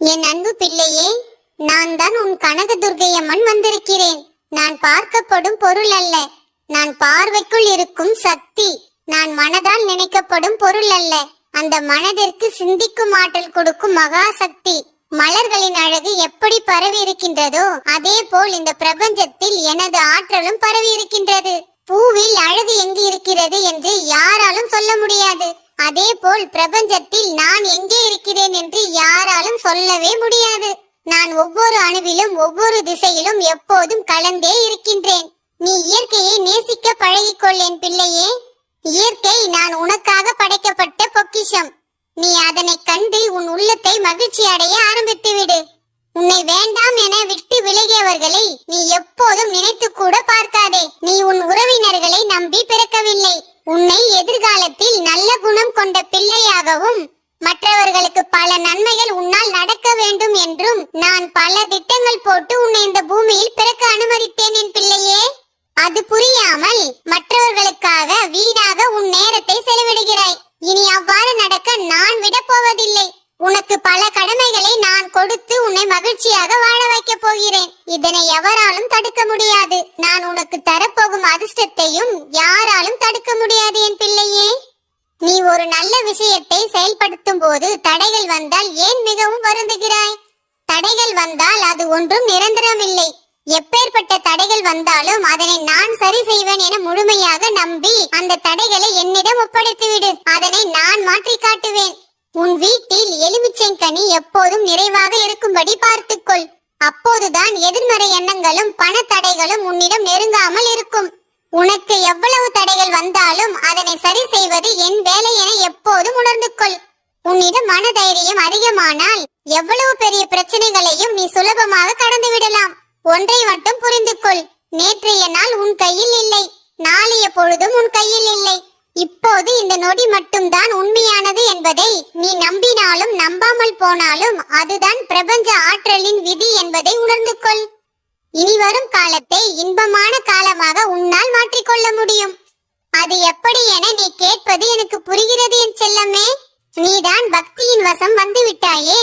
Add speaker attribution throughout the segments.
Speaker 1: என் அன்பு பிள்ளையே நான் தான் உன் கனக அம்மன் வந்திருக்கிறேன். நான் பார்க்கப்படும் பொருள் அல்ல. நான் பார்வைக்குள் இருக்கும் சக்தி நான் மனதால் நினைக்கப்படும் பொருள் அல்ல. அந்த மனதிற்கு சிந்திக்கும் ஆற்றல் கொடுக்கும் மகா சக்தி மலர்களின் அழகு எப்படி பரவி இருக்கின்றதோ அதே போல் இந்த பிரபஞ்சத்தில் எனது ஆற்றலும் பரவி இருக்கின்றது பூவில் அழகு எங்கு இருக்கிறது என்று யாராலும் சொல்ல முடியாது. அதே போல் பிரபஞ்சத்தில் நான் எங்கே இருக்கிறேன் என்று யாராலும் சொல்லவே முடியாது. நான் ஒவ்வொரு அணுவிலும் ஒவ்வொரு திசையிலும் எப்போதும் கலந்தே இருக்கின்றேன். நீ இயற்கையை நேசிக்க பழகிக்கொள் என் பிள்ளையே. இயற்கை நான் உனக்காக படைக்கப்பட்ட பொக்கிஷம். நீ அதனை கண்டு உன் உள்ளத்தை மகிழ்ச்சி அடைய ஆரம்பித்து விடு. உன்னை வேண்டாம் என விட்டு விலகியவர்களை நீ எப்போதும் நினைத்து கூட பார்க்காதே. நீ உன் உறவினர்களை நம்பி பிறக்கவில்லை. உன்னை எதிர்காலத்தில் நல்ல குணம் கொண்ட பிள்ளையாகவும் மற்றவர்களுக்கு பல நன்மைகள் உன்னால் நடக்க வேண்டும் என்றும் நான் பல திட்டங்கள் போட்டு உன்னை இந்த பூமியில் பிறக்க அனுமதித்தேன் என் பிள்ளையே. அது புரியாமல் மற்றவர்களுக்காக வீணாக உன் நேரத்தை செலவிடுகிறாய். இனி அவ்வாறு நடக்க நான் விடப் போவதில்லை. உனக்கு பல கடமைகளை நான் கொடுத்து உன்னை மகிழ்ச்சியாக வாழ வைக்கப் போகிறேன். இதனை எவராலும் தடுக்க முடியாது. நான் உனக்கு தரப்போகும் அதிர்ஷ்டத்தையும் யாராலும் தடுக்க முடியாது என் பிள்ளையே. நீ ஒரு நல்ல விஷயத்தை செயல்படுத்தும் போது தடைகள் வந்தால் ஏன் மிகவும் வருந்துகிறாய்? தடைகள் வந்தால் அது ஒன்றும் நிரந்தரமில்லை. எப்பேற்பட்ட தடைகள் வந்தாலும் அதனை நான் சரி செய்வேன் என முழுமையாக நம்பி அந்த தடைகளை என்னிடம் ஒப்படைத்துவிடு. அதனை நான் மாற்றி காட்டுவேன் உன் வீட்டில் எலுமிச்சங்கனி எப்போதும் நிறைவாக இருக்கும்படி பார்த்துக்கொள். அப்போதுதான் எதிர்மறை எண்ணங்களும் பண தடைகளும் உன்னிடம் நெருங்காமல் இருக்கும். உனக்கு எவ்வளவு தடைகள் வந்தாலும் அதனை சரி செய்வது என் வேலை என எப்போதும் உணர்ந்து கொள் உன்னிடம் மனதைரியம் அதிகமானால் எவ்வளவு பெரிய பிரச்சனைகளையும் நீ சுலபமாக கடந்து விடலாம் ஒன்றை மட்டும் புரிந்து கொள் நேற்றைய நாள் உன் கையில் இல்லை. நாளைய பொழுதும் உன் கையில் இல்லை. இப்போது இந்த நொடி மட்டும்தான் உண்மையானது என்பதை நீ நம்பினாலும் நம்பாமல் போனாலும் அதுதான் பிரபஞ்ச ஆற்றலின் விதி என்பதை உணர்ந்து கொள் இனி வரும் காலத்தை இன்பமான காலமாக உன்னால் மாற்றிக்கொள்ள முடியும். அது எப்படி என நீ கேட்பது எனக்கு புரிகிறது என் செல்லமே. நீதான் பக்தியின் வசம் வந்து விட்டாயே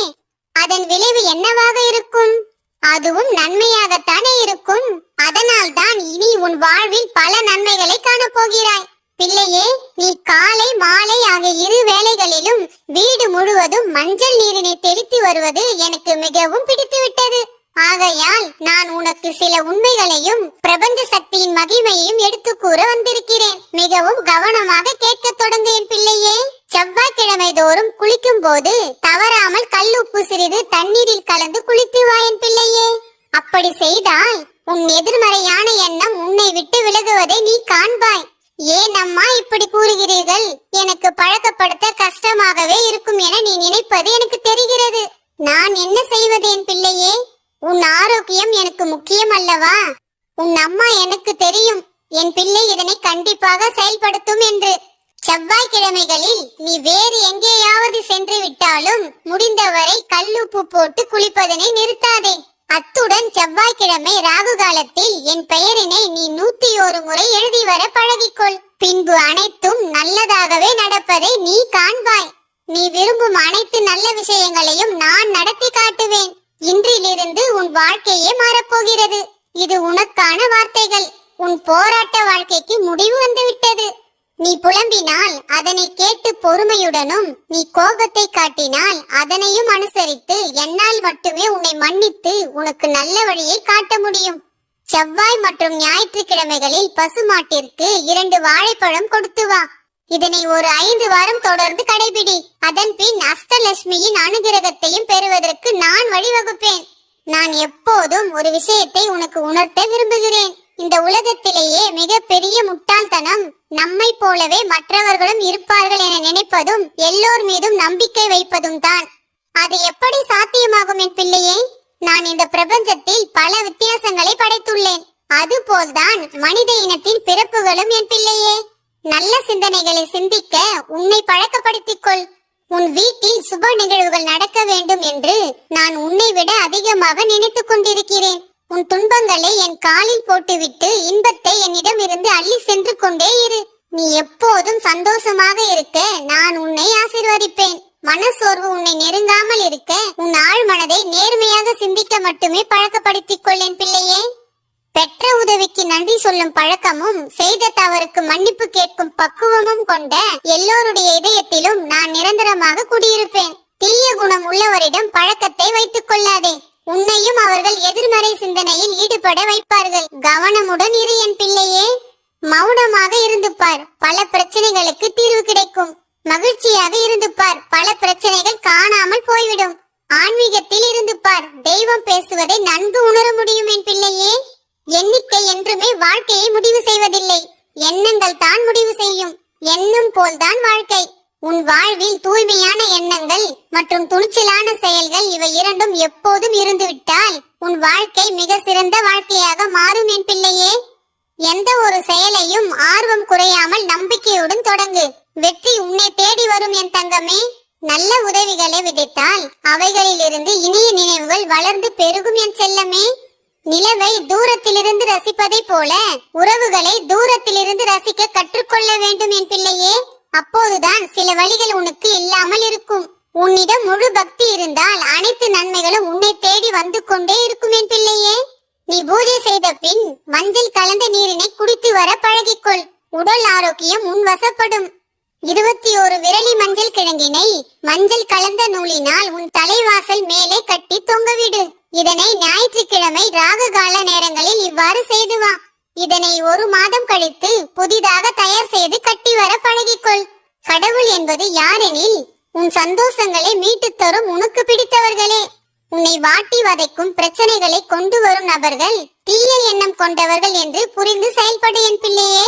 Speaker 1: அதன் விளைவு என்னவாக இருக்கும்? அதுவும் நன்மையாகத்தானே இருக்கும். அதனால் தான் இனி உன் வாழ்வில் பல நன்மைகளை காணப்போகிறாய். பிள்ளையே நீ காலை மாலை ஆகிய இரு வேலைகளிலும் வீடு முழுவதும் மஞ்சள் நீரினை தெளித்து வருவது எனக்கு மிகவும் பிடித்துவிட்டது. ஆகையால் நான் உனக்கு சில உண்மைகளையும் பிரபஞ்ச சக்தியின் மகிமையையும் எடுத்து கூற வந்திருக்கிறேன். மிகவும் கவனமாக கேட்க தொடங்கு என் பிள்ளையே. செவ்வாய்க்கிழமை தோறும் குளிக்கும் போது தவறாமல் கல்லுப்பு சிறிது தண்ணீரில் கலந்து குளித்து வா என் பிள்ளையே. அப்படி செய்தால் உன் எதிர்மறையான எண்ணம் உன்னை விட்டு விலகுவதை நீ காண்பாய். ஏன் அம்மா இப்படி கூறுகிறீர்கள்? எனக்கு பழக்கப்படுத்த கஷ்டமாகவே இருக்கும் என நீ நினைப்பது எனக்கு தெரிகிறது. நான் என்ன செய்வது என் பிள்ளையே? உன் ஆரோக்கியம் எனக்கு முக்கியம் அல்லவா? உன் அம்மா எனக்கு தெரியும். என் பிள்ளை இதனை கண்டிப்பாக செயல்படுத்தும் என்று. செவ்வாய்க்கிழமைகளில் நீ வேறு எங்கேயாவது சென்று விட்டாலும் முடிந்தவரை கல்லுப்பு போட்டு குளிப்பதனை நிறுத்தாதே. அத்துடன் செவ்வாய்க்கிழமை ராகு காலத்தில் என் பெயரினை நீ நூத்தி ஒரு முறை எழுதி வர பழகிக்கொள். பின்பு அனைத்தும் நல்லதாகவே நடப்பதை நீ காண்பாய். நீ விரும்பும் அனைத்து நல்ல விஷயங்களையும் நான் நடத்தி காட்டுவேன். இன்றிலிருந்து உன் வாழ்க்கையே மாறப்போகிறது. இது உனக்கான வார்த்தைகள். உன் போராட்ட வாழ்க்கைக்கு முடிவு வந்துவிட்டது. நீ புலம்பினால் அதனை கேட்டு பொறுமையுடனும் நீ கோபத்தை காட்டினால் அதனையும் அனுசரித்து என்னால் மட்டுமே உன்னை மன்னித்து உனக்கு நல்ல வழியை காட்ட முடியும். செவ்வாய் மற்றும் ஞாயிற்றுக்கிழமைகளில் பசுமாட்டிற்கு இரண்டு வாழைப்பழம் கொடுத்து வா. இதனை ஒரு ஐந்து வாரம் தொடர்ந்து கடைபிடி. அதன் பின் அஷ்டலட்சுமியின் அனுகிரகத்தையும் பெறுவதற்கு நான் வழிவகுப்பேன். நான் எப்போதும் ஒரு விஷயத்தை உனக்கு உணர்த்த விரும்புகிறேன். இந்த உலகத்திலேயே மிக பெரிய முட்டாள்தனம் நம்மை போலவே மற்றவர்களும் இருப்பார்கள் என நினைப்பதும் எல்லோர் மீதும் நம்பிக்கை வைப்பதும் தான். அது எப்படி சாத்தியமாகும் என் பிள்ளையே? நான் இந்த பிரபஞ்சத்தில் பல வித்தியாசங்களை படைத்துள்ளேன். அதுபோல்தான் மனித இனத்தின் பிறப்புகளும் என் பிள்ளையே. நல்ல சிந்தனைகளை சிந்திக்க உன்னை பழக்கப்படுத்திக் கொள். உன் வீட்டில் சுப நிகழ்வுகள் நடக்க வேண்டும் என்று நான் உன்னை விட அதிகமாக நினைத்துக் கொண்டிருக்கிறேன். உன் துன்பங்களை என் காலில் போட்டுவிட்டு இன்பத்தை என்னிடம் இருந்து அள்ளி சென்று கொண்டே இரு. நீ எப்போதும் சந்தோஷமாக இருக்க நான் உன்னை ஆசீர்வதிப்பேன். மனசோர்வு உன்னை நெருங்காமல் இருக்க உன் ஆழ் மனதை நேர்மையாக சிந்திக்க மட்டுமே பழக்கப்படுத்திக் கொள்ளேன் பிள்ளையே. பெற்ற உதவிக்கு நன்றி சொல்லும் பழக்கமும் செய்த தவறுக்கு மன்னிப்பு கேட்கும் பக்குவமும் கொண்ட எல்லோருடைய இதயத்திலும் நான் நிரந்தரமாக குடியிருப்பேன். தீய குணம் உள்ளவரிடம் பழக்கத்தை வைத்துக் கொள்ளாதே. உன்னையும் அவர்கள் எதிர்மறை சிந்தனையில் ஈடுபட வைப்பார்கள். கவனமுடன் இரு என் பிள்ளையே. மௌனமாக இருந்து பார். பல பிரச்சனைகளுக்கு தீர்வு கிடைக்கும். மகிழ்ச்சியாக இருந்து பார். பல பிரச்சனைகள் காணாமல் போய்விடும். ஆன்மீகத்தில் இருந்து பார். தெய்வம் பேசுவதை நன்கு உணர முடியும் என் பிள்ளையே. எண்ணிக்கை என்றுமே வாழ்க்கையை முடிவு செய்வதில்லை. எண்ணங்கள் தான் முடிவு செய்யும். எண்ணம் போல்தான் வாழ்க்கை. உன் வாழ்வில் தூய்மையான எண்ணங்கள் மற்றும் துணிச்சலான செயல்கள் இவை இரண்டும் எப்போதும் இருந்துவிட்டால் உன் வாழ்க்கை மிக சிறந்த வாழ்க்கையாக மாறும் என் பிள்ளையே. எந்த ஒரு செயலையும் ஆர்வம் குறையாமல் நம்பிக்கையுடன் தொடங்கு. வெற்றி உன்னை தேடி வரும் என் தங்கமே. நல்ல உதவிகளை விதைத்தால் அவைகளிலிருந்து இனிய நினைவுகள் வளர்ந்து பெருகும் என் செல்லமே. நிலவை தூரத்திலிருந்து ரசிப்பதைப் போல உறவுகளை தூரத்திலிருந்து ரசிக்க கற்றுக்கொள்ள வேண்டும் என் பிள்ளையே. அப்போதுதான் சில வழிகள் உனக்கு இல்லாமல் இருக்கும். உன்னிடம் முழு பக்தி இருந்தால் அனைத்து நன்மைகளும் உன்னை தேடி வந்து கொண்டே இருக்கும் என் பிள்ளையே. நீ பூஜை செய்த பின் மஞ்சள் கலந்த நீரினை குடித்து வர பழகிக்கொள். உடல் ஆரோக்கியம் உன் வசப்படும். இருபத்தி ஒரு விரலி மஞ்சள் கிழங்கினை மஞ்சள் கலந்த நூலினால் உன் தலைவாசல் மேலே கட்டி தொங்கவிடு. இதனை ஞாயிற்றுக்கிழமை ராகு கால நேரங்களில் இவ்வாறு செய்து வா. இதனை ஒரு மாதம் கழித்து புதிதாக தயார் செய்து கட்டி வர பழகிக்கொள். கடவுள் என்பது யாரெனில் உன் சந்தோஷங்களை மீட்டுத் தரும் உனக்கு பிடித்தவர்களே. உன்னை வாட்டி வதைக்கும் பிரச்சனைகளை கொண்டு வரும் நபர்கள் தீய எண்ணம் கொண்டவர்கள் என்று புரிந்து செயல்படு என் பிள்ளையே.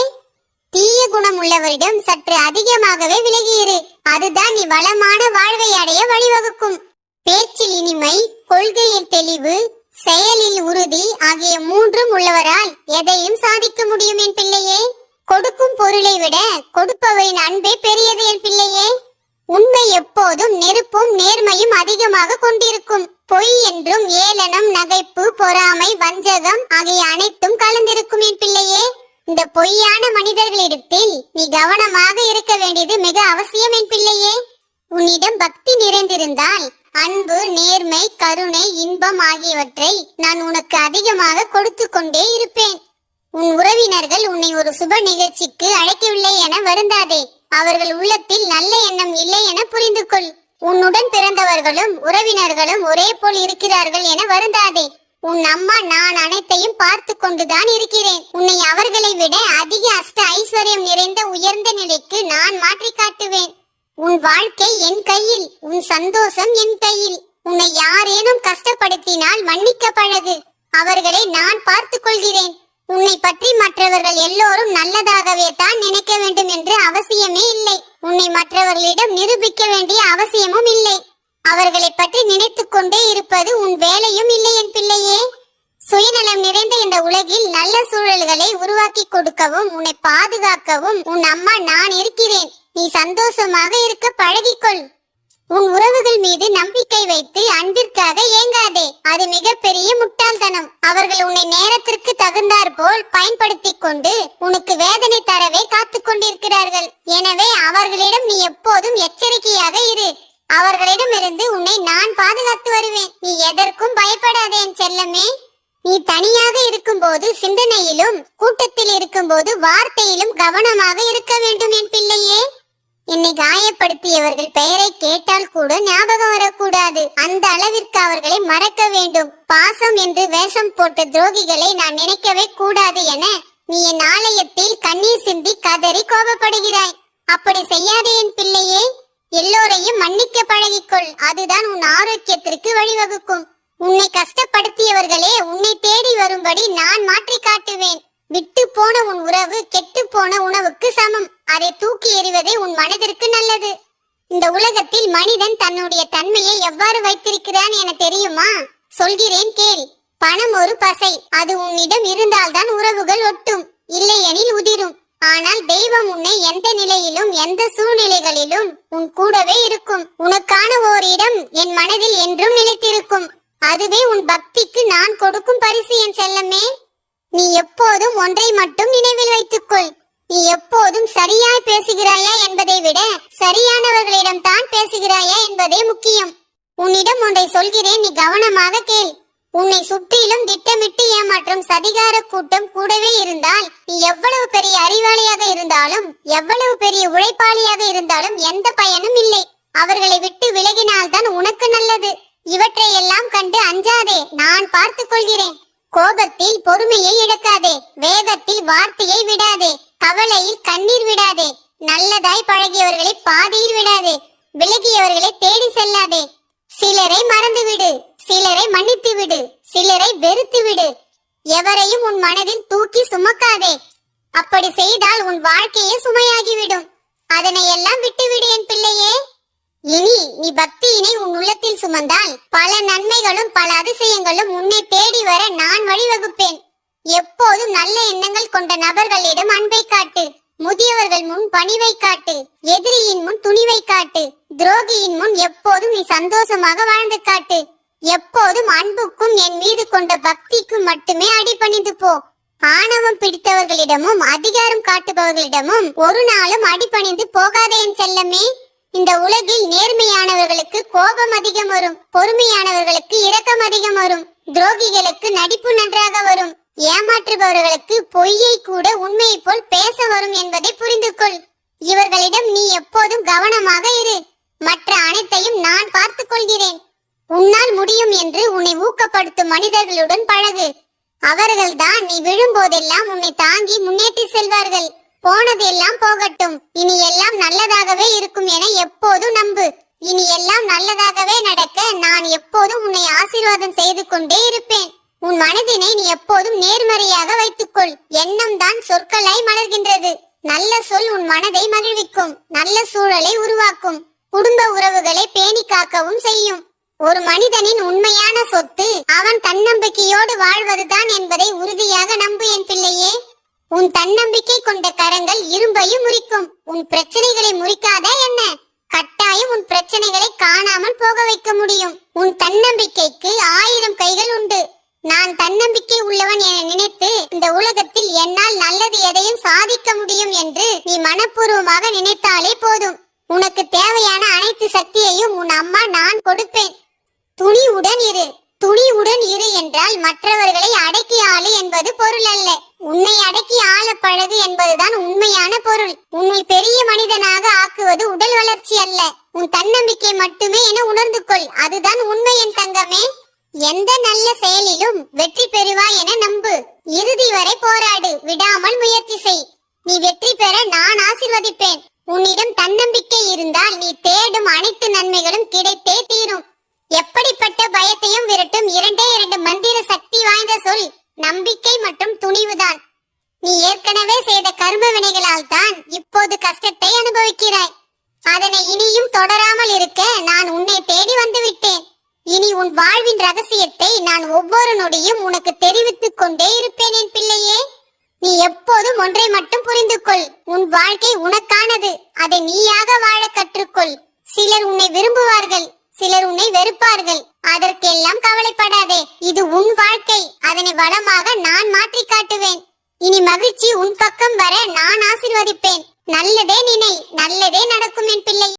Speaker 1: தீய குணம் உள்ளவரிடம் சற்று அதிகமாகவே விலகியிரு. அதுதான் நீ வளமான வாழ்வை அடைய வழிவகுக்கும். பேச்சில் இனிமை கொள்கையில் தெளிவு செயலில் உறுதி ஆகிய மூன்றும் உள்ளவரால் எதையும் சாதிக்க முடியும் என் பிள்ளையே? கொடுக்கும் பொருளை விட கொடுப்பவரின் அன்பே பெரியது என் பிள்ளையே. உண்மை எப்போதும் நெருப்பும் நேர்மையும் அதிகமாக கொண்டிருக்கும். பொய் என்றும் ஏளனம் நகைப்பு பொறாமை வஞ்சகம் ஆகிய அனைத்தும் கலந்திருக்கும் என் பிள்ளையே. இந்த பொய்யான மனிதர்களிடத்தில் நீ கவனமாக இருக்க வேண்டியது மிக அவசியம் என் பிள்ளையே. உன்னிடம் பக்தி நிறைந்திருந்தால் அன்பு நேர்மை கருணை இன்பம் ஆகியவற்றை நான் உனக்கு அதிகமாக கொடுத்து கொண்டே இருப்பேன். உன் உறவினர்கள் உன்னை ஒரு சுப நிகழ்ச்சிக்கு அழைக்கவில்லை என வருந்தாதே. அவர்கள் உள்ளத்தில் நல்ல எண்ணம் இல்லை என புரிந்து கொள் உன்னுடன் பிறந்தவர்களும் உறவினர்களும் ஒரே போல் இருக்கிறார்கள் என வருந்தாதே. உன் அம்மா நான் அனைத்தையும் பார்த்து கொண்டுதான் இருக்கிறேன். உன்னை அவர்களை விட அதிக அஷ்ட ஐஸ்வர்யம் நிறைந்த உயர்ந்த நிலைக்கு நான் மாற்றி காட்டுவேன். உன் வாழ்க்கை என் கையில் உன் சந்தோஷம் என் கையில். உன்னை யாரேனும் கஷ்டப்படுத்தினால் மன்னிக்க பழகு. அவர்களை நான் பார்த்துக் கொள்கிறேன். உன்னை பற்றி மற்றவர்கள் எல்லோரும் நல்லதாகவே தான் நினைக்க வேண்டும் என்று அவசியமே இல்லை. உன்னை மற்றவர்களிடம் நிரூபிக்க வேண்டிய அவசியமும் இல்லை. அவர்களை பற்றி நினைத்துக் கொண்டே இருப்பது உன் வேலையும் இல்லை என் பிள்ளையே. சுயநலம் நிறைந்த இந்த உலகில் நல்ல சூழல்களை உருவாக்கி கொடுக்கவும் உன்னை பாதுகாக்கவும் உன் அம்மா நான் இருக்கிறேன். நீ சந்தோஷமாக இருக்க பழகிக்கொள். உன் உறவுகள் மீது நம்பிக்கை வைத்து அன்பிற்காக ஏங்காதே. அது மிகப்பெரிய முட்டாள்தனம். அவர்கள் உன்னை நேரத்திற்கு தகுந்தார் போல் பயன்படுத்திக் கொண்டு உனக்கு வேதனை தரவே காத்து கொண்டிருக்கிறார்கள். எனவே அவர்களிடம் நீ எப்போதும் எச்சரிக்கையாக இரு. அவர்களிடமிருந்து உன்னை நான் பாதுகாத்து வருவேன். நீ எதற்கும் பயப்படாதே என் செல்லமே. நீ தனியாக இருக்கும்போது சிந்தனையிலும் கூட்டத்தில் இருக்கும்போது வார்த்தையிலும் கவனமாக இருக்க வேண்டும் என் பிள்ளையே. என்னை காயப்படுத்தியவர்கள் பெயரை கேட்டால் கூட ஞாபகம் வரக்கூடாது. அந்த அளவிற்கு அவர்களை மறக்க வேண்டும். பாசம் என்று வேஷம் போட்ட துரோகிகளை நான் நினைக்கவே கூடாது என நீ என் ஆலயத்தில் கண்ணீர் சிந்தி கதறி கோபப்படுகிறாய். அப்படி செய்யாதே என் பிள்ளையே. எல்லோரையும் மன்னிக்க பழகிக்கொள். அதுதான் உன் ஆரோக்கியத்திற்கு வழிவகுக்கும். உன்னை கஷ்டப்படுத்தியவர்களே உன்னை தேடி வரும்படி நான் மாற்றி காட்டுவேன் விட்டு போன உன் உறவு கெட்டு போன உணவுக்கு சமம். அதை தூக்கி எறிவதே உன் மனதிற்கு நல்லது. இந்த உலகத்தில் மனிதன் தன்னுடைய தன்மையை எவ்வாறு வைத்திருக்கிறான் என தெரியுமா? சொல்கிறேன் கேள். பணம் ஒரு பசை. அது உன்னிடம் இருந்தால்தான் உறவுகள் ஒட்டும். இல்லையெனில் உதிரும். ஆனால் தெய்வம் உன்னை எந்த நிலையிலும் எந்த சூழ்நிலைகளிலும் உன் கூடவே இருக்கும். உனக்கான ஓரிடம் என் மனதில் என்றும் நிலைத்திருக்கும். அதுவே உன் பக்திக்கு நான் கொடுக்கும் பரிசு என் செல்லமே. நீ எப்போதும் ஒன்றை மட்டும் நினைவில் வைத்துக்கொள். நீ எப்போதும் சரியாய் பேசுகிறாயா என்பதை விட சரியானவர்களிடம் தான் பேசுகிறாயா என்பதே முக்கியம். உன்னிடம் ஒன்றை சொல்கிறேன் நீ கவனமாக கேள். உன்னை சுற்றிலும் திட்டமிட்டு ஏமாற்றும் சதிகார கூட்டம் கூடவே இருந்தால் நீ எவ்வளவு பெரிய அறிவாளியாக இருந்தாலும் எவ்வளவு பெரிய உழைப்பாளியாக இருந்தாலும் எந்த பயனும் இல்லை. அவர்களை விட்டு விலகினால்தான் உனக்கு நல்லது. இவற்றை எல்லாம் கண்டு அஞ்சாதே நான் பார்த்துக் கொள்கிறேன். கோபத்தில் பொறுமையை இழக்காதே வேகத்தில் வார்த்தையை விடாதே. கவலையில் கண்ணீர் விடாதே. நல்லதாய் பழகியவர்களை பாதியில் விடாதே. விலகியவர்களை தேடி செல்லாதே. சிலரை மறந்துவிடு. சிலரை மன்னித்து விடு சிலரை வெறுத்து விடு எவரையும் உன் மனதில் தூக்கி சுமக்காதே. அப்படி செய்தால் உன் வாழ்க்கையே சுமையாகிவிடும். அதனை எல்லாம் விட்டுவிடு என் பிள்ளையே. இனி நீ பக்தியினை உன் உள்ளத்தில் சுமந்தால் பல நன்மைகளும் பல அதிசயங்களும் உன்னை தேடி வர நான் வழிவகுப்பேன். எப்போதும் நல்ல எண்ணங்கள் கொண்ட நபர்களிடம் அன்பை காட்டு. முதியவர்கள் முன் பணிவை காட்டு. எதிரியின் முன் துணிவை காட்டு. துரோகியின் முன் எப்போதும் நீ சந்தோஷமாக வாழ்ந்து காட்டு. எப்போதும் அன்புக்கும் என் மீது கொண்ட பக்திக்கும் மட்டுமே அடிபணிந்து போ. ஆணவம் பிடித்தவர்களிடமும் அதிகாரம் காட்டுபவர்களிடமும் ஒரு நாளும் அடிபணிந்து போகாதே என் செல்லமே. இந்த உலகில் நேர்மையானவர்களுக்கு கோபம் அதிகம் வரும். பொறுமையானவர்களுக்கு இரக்கம் அதிகம் வரும். துரோகிகளுக்கு நடிப்பு நன்றாக வரும். ஏமாற்றுபவர்களுக்கு பொய்யை கூட உண்மையை போல் பேச வரும் என்பதை புரிந்து கொள் இவர்களிடம் நீ எப்போதும் கவனமாக இரு. மற்ற அனைத்தையும் நான் பார்த்துக் கொள்கிறேன். உன்னால் முடியும் என்று உன்னை ஊக்கப்படுத்தும் மனிதர்களுடன் பழகு. அவர்கள்தான் நீ விழும்போதெல்லாம் உன்னை தாங்கி முன்னேற்றி செல்வார்கள். போனது எல்லாம் போகட்டும். இனி எல்லாம் நல்லதாகவே இருக்கும் என எப்போதும் நம்பு. இனி எல்லாம் நல்லதாகவே நடக்க நான் எப்போதும் உன்னை ஆசீர்வாதம் செய்து கொண்டே இருப்பேன். உன் மனதினை நீ எப்போதும் நேர்மறையாக வைத்துக்கொள். எண்ணம் தான் சொற்களாய் மலர்கின்றது. நல்ல சொல் உன் மனதை மகிழ்விக்கும். நல்ல சூழலை உருவாக்கும். குடும்ப உறவுகளை பேணி காக்கவும் செய்யும். ஒரு மனிதனின் உண்மையான சொத்து அவன் தன்னம்பிக்கையோடு வாழ்வதுதான் என்பதை உறுதியாக நம்பு என் பிள்ளையே. உன் தன்னம்பிக்கை கொண்ட கரங்கள் இரும்பையும் முறிக்கும். உன் பிரச்சனைகளை முறிக்காத என்ன? கட்டாயம் உன் பிரச்சனைகளை காணாமல் போக வைக்க முடியும். உன் தன்னம்பிக்கைக்கு ஆயிரம் கைகள் உண்டு. நான் தன்னம்பிக்கை உள்ளவன் என நினைத்து இந்த உலகத்தில் என்னால் நல்லது எதையும் சாதிக்க முடியும் என்று நீ மனப்பூர்வமாக நினைத்தாலே போதும். உனக்கு தேவையான அனைத்து சக்தியையும் உன் அம்மா நான் கொடுப்பேன். துணிவுடன் இரு. துணிவுடன் இரு என்றால் மற்றவர்களை அடக்கி ஆளு என்பது பொருள் அல்ல. உன்னை அடக்கி ஆள பழகு என்பதுதான் உண்மையான பொருள். உன்னை பெரிய மனிதனாக ஆக்குவது உடல் வளர்ச்சி அல்ல. உன் தன்னம்பிக்கை மட்டுமே என உணர்ந்து கொள். அதுதான் உண்மை என் தங்கமே. எந்த நல்ல செயலிலும் வெற்றி பெறுவாய் என நம்பு. இறுதி வரை போராடு. விடாமல் முயற்சி செய். நீ வெற்றி பெற நான் ஆசிர்வதிப்பேன். உன்னிடம் தன்னம்பிக்கை இருந்தால் நீ தேடும் அனைத்து நன்மைகளும் கிடைத்தே தீரும். எப்படிப்பட்ட பயத்தையும் விரட்டும் இரண்டே இரண்டு மந்திர சக்தி வாய்ந்த சொல் நம்பிக்கை மற்றும் துணிவுதான். நீ ஏற்கனவே செய்த கர்ம வினைகளால் தான் இப்போது கஷ்டத்தை அனுபவிக்கிறாய். அதனை இனியும் தொடராமல் இருக்க நான் உன்னை தேடி வந்துவிட்டேன் இனி உன் வாழ்வின் ரகசியத்தை நான் ஒவ்வொரு நொடியும் உனக்கு தெரிவித்துக் கொண்டே இருப்பேன் என் பிள்ளையே. நீ எப்போதும் ஒன்றை மட்டும் புரிந்து கொள் உன் வாழ்க்கை உனக்கானது. அதை நீயாக வாழ கற்றுக்கொள். சிலர் உன்னை விரும்புவார்கள். சிலர் உன்னை வெறுப்பார்கள். அதற்கெல்லாம் கவலைப்படாதே. இது உன் வாழ்க்கை. அதனை வளமாக நான் மாற்றி காட்டுவேன். இனி மகிழ்ச்சி உன் பக்கம் வர நான் ஆசிர்வதிப்பேன். நல்லதே நினை. நல்லதே நடக்கும் என் பிள்ளை.